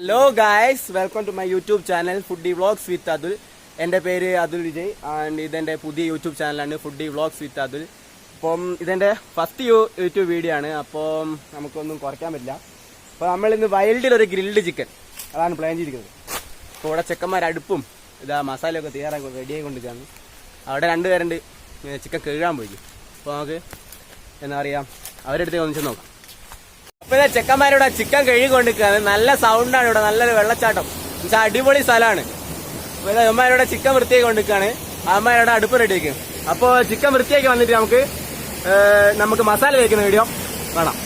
Hello guys welcome to my YouTube channel foodie vlogs with Atul എന്റെ പേര് Atul Vijay. And ഇതെന്റെ പുതിയ യൂട്യൂബ് ചാനലാണ് ഫുഡി വ്ളോഗ്സ് വിത്ത് അതുൽ അപ്പം ഇതെന്റെ ഫസ്റ്റ് യൂട്യൂബ് വീഡിയോ ആണ്. അപ്പോൾ നമുക്കൊന്നും കുറയ്ക്കാൻ പറ്റില്ല. അപ്പോൾ നമ്മളിന്ന് വൈൽഡിൽ ഒരു ഗ്രിൽഡ് ചിക്കൻ അതാണ് പ്ലാൻ ചെയ്തിരിക്കുന്നത്. അപ്പോൾ ഇവിടെ ചെക്കന്മാർ അടുപ്പും ഇതാ മസാലയൊക്കെ തയ്യാറാക്കി റെഡിയായി കൊണ്ടിരിക്കുകയാണ് അവിടെ രണ്ടുപേരുണ്ട് ചിക്കൻ കഴുകാൻ പോയി. അപ്പോൾ നമുക്ക് എന്താ പറയുക അവരുടെ അടുത്തേക്ക് ഒന്നിച്ച് നോക്കാം. ഇതാ ചെക്കന്മാരിവിടെ ചിക്കൻ കഴുകിക്കൊണ്ടിരിക്കുകയാണ്. നല്ല സൗണ്ടാണ് ഇവിടെ നല്ലൊരു വെള്ളച്ചാട്ടം. എന്നുവെച്ചാൽ അടിപൊളി സ്ഥലമാണ്. ഇതാ അമ്മമാരിവിടെ ചിക്കൻ വൃത്തിയാക്കി കൊണ്ടിരിക്കുകയാണ് അമ്മമാരുടെ അടുപ്പ് റെഡിയാക്കും. അപ്പോൾ ചിക്കൻ വൃത്തിയാക്കി വന്നിട്ട് നമുക്ക് നമുക്ക് മസാല വയ്ക്കുന്ന വീഡിയോ കാണാം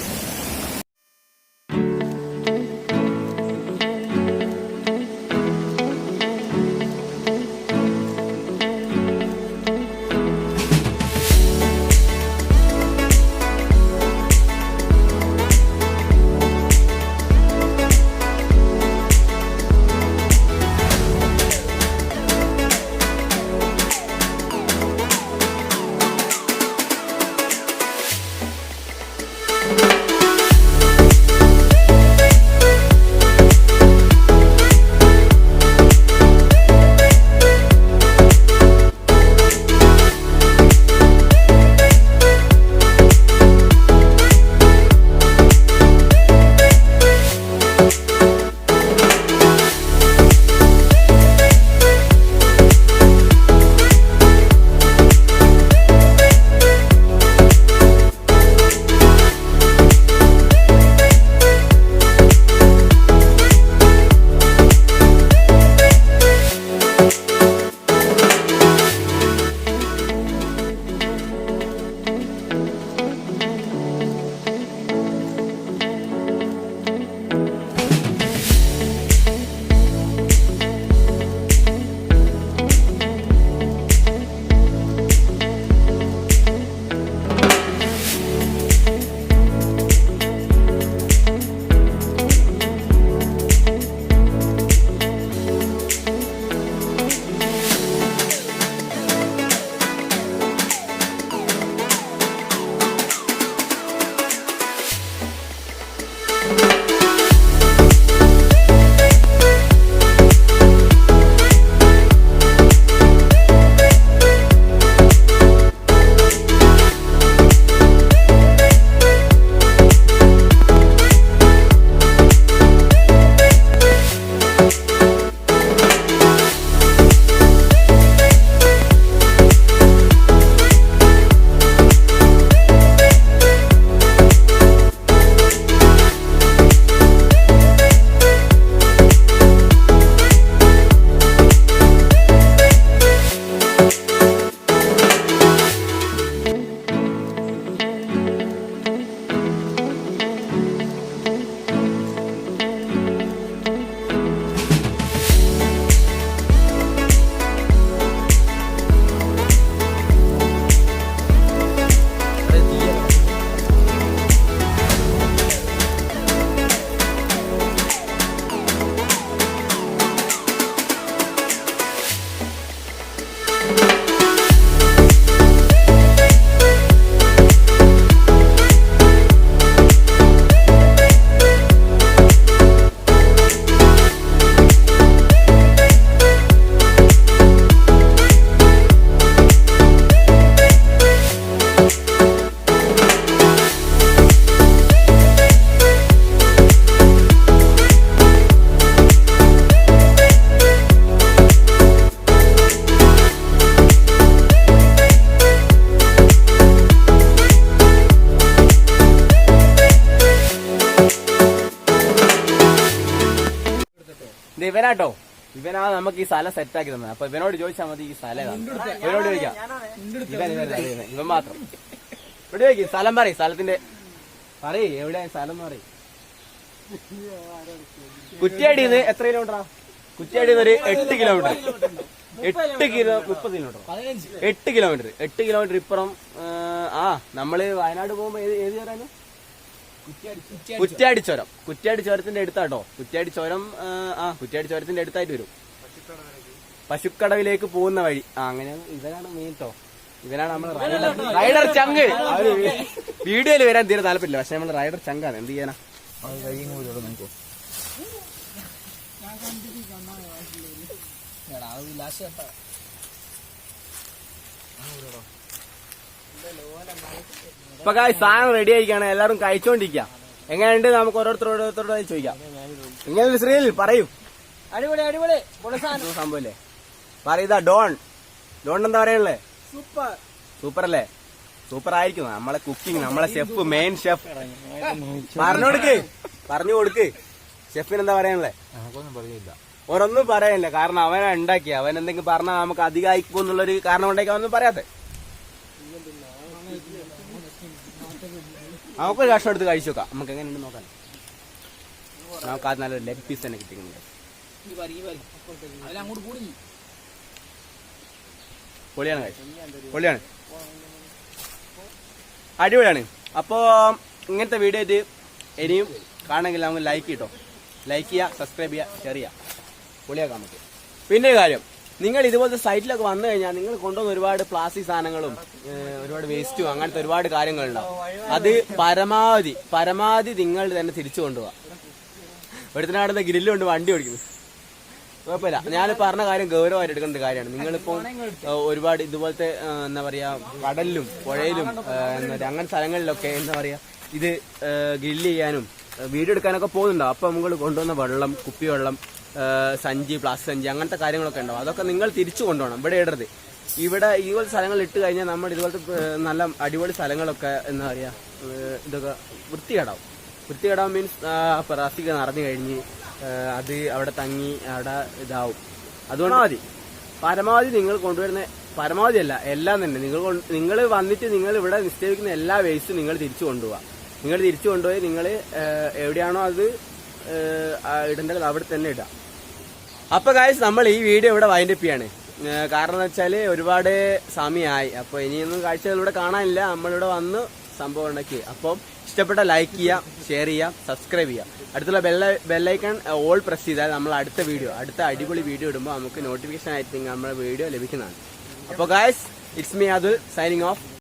ഇവനാട്ടോ. ഇവനാ നമുക്ക് ഈ സ്ഥലം സെറ്റ് ആക്കി തന്നെ അപ്പൊ ഇവനോട് ചോദിച്ചാൽ മതി ഈ സ്ഥലം. ഇവനോട് ചോദിക്കാം. ഇവൻ ഇവൻ ഇവൻ, ഇവൻ, ഇവൻ മാത്രം. ഇവിടെ ചോദിക്കും സ്ഥലം പറയും സ്ഥലത്തിന്റെ. പറയ് എവിടെയാ സ്ഥലം എന്ന് പറയും. കുറ്റിയാടിന്ന് എത്ര കിലോമീറ്ററാ കുറ്റിയാടിന്ന് ഒരു എട്ട് കിലോമീറ്റർ എട്ട് കിലോ മുപ്പത് കിലോമീറ്റർ എട്ട് കിലോമീറ്റർ എട്ട് കിലോമീറ്റർ ഇപ്പുറം ആ, നമ്മൾ വയനാട് പോകുമ്പോ ഏത് ഏത് ചേരാന് കുറ്റ്യാടി ചുരം കുറ്റ്യാടി ചുരത്തിന്റെ അടുത്താട്ടോ. കുറ്റ്യാടി ചുരം ആ, കുറ്റ്യാടി ചുരത്തിന്റെ അടുത്തായിട്ട് വരും. പശുക്കടവിലേക്ക് പോകുന്ന വഴി. ആ അങ്ങനെ ഇവനാണ് മെയിൻ ട്ടോ. ഇവനാണ് നമ്മൾ റൈഡർ ചങ്ക്. വീഡിയോയിൽ വരാൻ തീരെ താല്പര്യമില്ല. പക്ഷെ നമ്മൾ റൈഡർ ചങ്കാണ്. എന്ത് ചെയ്യാനാ? ഇപ്പൊ കായ് സാധനം റെഡി ആയിക്കാണ് എല്ലാവരും കഴിച്ചോണ്ടിരിക്കുക. എങ്ങനെയുണ്ട്? നമുക്ക് ഓരോരുത്തരോട് ഓരോരുത്തരോട് ചോദിക്കാം. ഇങ്ങനെ ശ്രീൽ പറയൂ. അടിപൊളി അടിപൊളി. സംഭവല്ലേ? പറയുതാ ഡോൺ. ഡോൺ എന്താ പറയാനുള്ളേ? സൂപ്പർ സൂപ്പർ അല്ലേ? സൂപ്പർ ആയിരിക്കും. നമ്മളെ കുക്കിംഗ് നമ്മളെ ഷെഫ് മെയിൻ ഷെഫ് പറഞ്ഞു കൊടുക്ക്. പറഞ്ഞു കൊടുക്ക്. ഷെഫിന് എന്താ പറയാനുള്ളേ? ഓരൊന്നും പറയാനില്ല. കാരണം അവനാ ഉണ്ടാക്കിയ. അവൻ എന്തെങ്കിലും പറഞ്ഞാൽ നമുക്ക് അധികമായിപ്പോ എന്നുള്ളൊരു കാരണം കൊണ്ടേക്ക് അവനൊന്നും പറയാത്തെ. നമുക്കൊരു കഷ്ണം എടുത്ത് കഴിച്ചു നോക്കാം. നമുക്ക് എങ്ങനെയുണ്ട് നോക്കാൻ നമുക്ക് അത് നല്ലൊരു ലെഗ് പീസ് തന്നെ കിട്ടിയിട്ടുണ്ട്. കൂടി. പൊളിയാണ് പൊളിയാണ്. അടിപൊളിയാണ്. അപ്പോ ഇങ്ങനത്തെ വീഡിയോ ആയിട്ട് ഇനിയും കാണണമെങ്കിൽ നമുക്ക് ലൈക്ക് കിട്ടോ ലൈക്ക് ചെയ്യുക സബ്സ്ക്രൈബ് ചെയ്യുക ഷെയർ ചെയ്യുക. പൊളിയാക്കാം നമുക്ക്. പിന്നെ ഒരു കാര്യം. നിങ്ങൾ ഇതുപോലത്തെ സൈറ്റിലൊക്കെ വന്നു കഴിഞ്ഞാൽ നിങ്ങൾ കൊണ്ടുവന്ന ഒരുപാട് പ്ലാസ്റ്റിക് സാധനങ്ങളും ഒരുപാട് വേസ്റ്റും അങ്ങനത്തെ ഒരുപാട് കാര്യങ്ങളുണ്ടാവും. അത് പരമാവധി പരമാവധി നിങ്ങൾ തന്നെ തിരിച്ചു കൊണ്ടുപോവാ. ഒരുത്തനാടുന്ന ഗ്രില്ലുണ്ട് വണ്ടി ഓടിക്കുന്നു. കുഴപ്പമില്ല. ഞാൻ പറഞ്ഞ കാര്യം ഗൗരവമായിട്ട് എടുക്കേണ്ട കാര്യമാണ്. നിങ്ങളിപ്പോൾ ഒരുപാട് ഇതുപോലത്തെ എന്താ പറയാ കടലിലും പുഴയിലും അങ്ങനെ സ്ഥലങ്ങളിലൊക്കെ എന്താ പറയാ ഇത് ഗ്രില്ല് ചെയ്യാനും വീഡിയോ എടുക്കാനൊക്കെ പോകുന്നുണ്ടോ അപ്പൊ നമ്മൾ കൊണ്ടുവന്ന വെള്ളം കുപ്പിവെള്ളം സഞ്ചി പ്ലസ് സഞ്ചി അങ്ങനത്തെ കാര്യങ്ങളൊക്കെ ഉണ്ടാവും. അതൊക്കെ നിങ്ങൾ തിരിച്ചു കൊണ്ടുപോകണം. ഇവിടെ ഇടരുത്. ഇവിടെ ഇതുപോലെ സ്ഥലങ്ങൾ ഇട്ട് കഴിഞ്ഞാൽ നമ്മൾ ഇതുപോലത്തെ നല്ല അടിപൊളി സ്ഥലങ്ങളൊക്കെ എന്താ പറയുക ഇതൊക്കെ വൃത്തികേടാവും. വൃത്തികേടാവും മീൻസ് പ്രാസിക നിറഞ്ഞു കഴിഞ്ഞ് അത് അവിടെ തങ്ങി അവിടെ ഇതാവും. അതുകൊണ്ട് മതി പരമാവധി നിങ്ങൾ കൊണ്ടുവരുന്ന പരമാവധി അല്ല എല്ലാം തന്നെ. നിങ്ങൾ നിങ്ങൾ വന്നിട്ട് നിങ്ങൾ ഇവിടെ നിശ്ചയിക്കുന്ന എല്ലാ വേസ്റ്റും നിങ്ങൾ തിരിച്ചു കൊണ്ടുപോവാ. നിങ്ങൾ തിരിച്ചു കൊണ്ടുപോയി നിങ്ങൾ എവിടെയാണോ അത് ഇടേണ്ടത് അവിടെ തന്നെ ഇടാം അപ്പൊ ഗായ്സ് നമ്മൾ ഈ വീഡിയോ ഇവിടെ വൈൻഡപ്പ് ചെയ്യാണ്. കാരണം എന്ന് വെച്ചാൽ ഒരുപാട് സമയമായി. അപ്പൊ ഇനിയൊന്നും കാഴ്ചകളിവിടെ കാണാനില്ല. നമ്മളിവിടെ വന്ന് സംഭവം ഉണ്ടാക്കി. അപ്പം ഇഷ്ടപ്പെട്ട ലൈക്ക് ചെയ്യാം ഷെയർ ചെയ്യാം സബ്സ്ക്രൈബ് ചെയ്യാം. അടുത്തുള്ള ബെല്ല ബെല്ലൈക്കൺ ഓൾ പ്രസ് ചെയ്താൽ നമ്മൾ അടുത്ത വീഡിയോ അടുത്ത അടിപൊളി വീഡിയോ ഇടുമ്പോൾ നമുക്ക് നോട്ടിഫിക്കേഷൻ ആയിട്ട് നമ്മുടെ വീഡിയോ ലഭിക്കുന്നതാണ്. അപ്പോൾ guys it's me Atul signing off